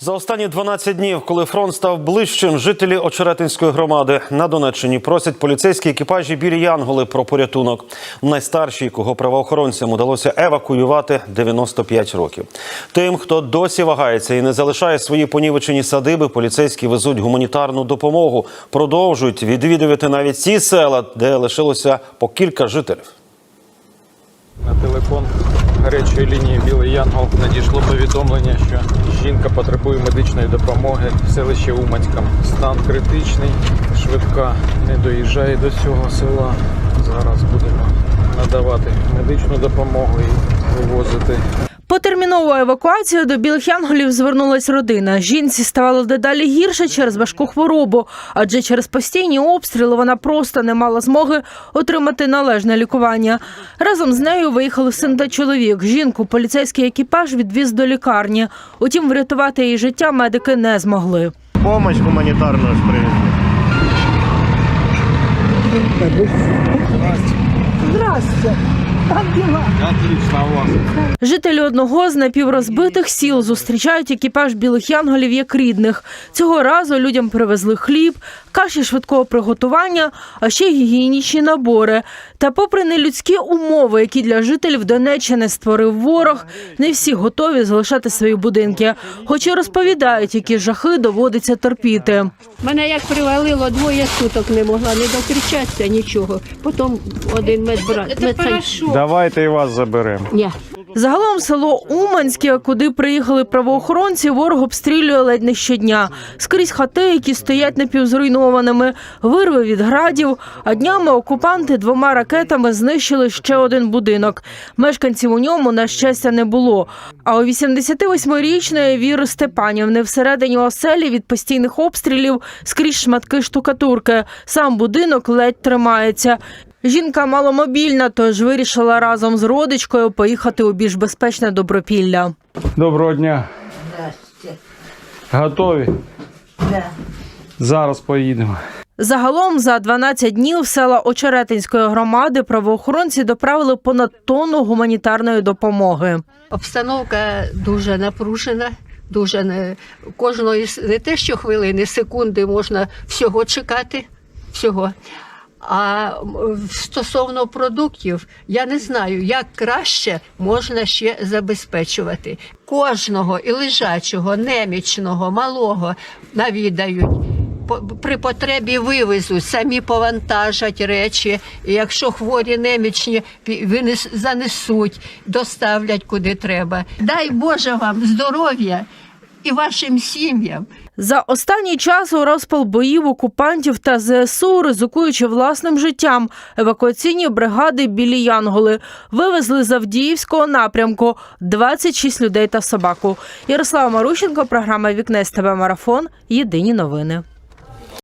За останні 12 днів, коли фронт став ближчим, жителі Очеретинської громади на Донеччині просять поліцейські екіпажі білі Янголи про порятунок. Найстарший, кого правоохоронцям удалося евакуювати 95 років. Тим, хто досі вагається і не залишає свої понівечені садиби, поліцейські везуть гуманітарну допомогу. Продовжують відвідувати навіть ті села, де лишилося по кілька жителів. На телефон гарячої лінії Білий Янгол надійшло повідомлення, що жінка потребує медичної допомоги в селищі Уманська. Стан критичний, швидка не доїжджає до цього села. Зараз будемо надавати медичну допомогу і вивозити По термінову евакуацію до білих янголів звернулась родина. Жінці ставало дедалі гірше через важку хворобу, адже через постійні обстріли вона просто не мала змоги отримати належне лікування. Разом з нею виїхали син та чоловік. Жінку поліцейський екіпаж відвіз до лікарні. Утім, врятувати її життя медики не змогли. Помощь гуманитарную ж привезли. Жителі одного з напіврозбитих сіл зустрічають екіпаж білих янголів як рідних. Цього разу людям привезли хліб, каші швидкого приготування, а ще гігієнічні набори. Та, попри нелюдські умови, які для жителів Донеччини створив ворог, не всі готові залишати свої будинки, хоч і розповідають, які жахи доводиться терпіти. Мене як привалило, двоє суток не могла не докричатися, нічого. Потім один медбрат. медсанчик. Давайте і вас заберемо. Ні. Загалом село Уманське, куди приїхали правоохоронці, ворог обстрілює ледь не щодня. Скрізь хати, які стоять напівзруйнованими, вирви від градів. А днями окупанти двома ракетами знищили ще один будинок. Мешканців у ньому, на щастя, не було. А у 88-річної Віри Степанівни всередині оселі від постійних обстрілів скрізь шматки штукатурки. Сам будинок ледь тримається. Жінка маломобільна, тож вирішила разом з родичкою поїхати у більш безпечне добропілля. Доброго дня. Готові? Зараз поїдемо. Загалом за 12 днів села Очеретинської громади правоохоронці доправили понад тонну гуманітарної допомоги. Обстановка дуже напружена. Дуже не кожної не те, що хвилини, секунди можна всього чекати. Всього. А стосовно продуктів, я не знаю, як краще можна ще забезпечувати. Кожного і лежачого, немічного, малого навідають. При потребі вивезуть, самі повантажать речі. І якщо хворі немічні, занесуть, доставлять куди треба. Дай Боже вам здоров'я і вашим сім'ям. За останній час у розпал боїв окупантів та ЗСУ, ризикуючи власним життям, евакуаційні бригади білі Янголи вивезли з Авдіївського напрямку 26 людей та собаку. Ярослава Марущенко, програма Вікне з тебе марафон. Єдині новини.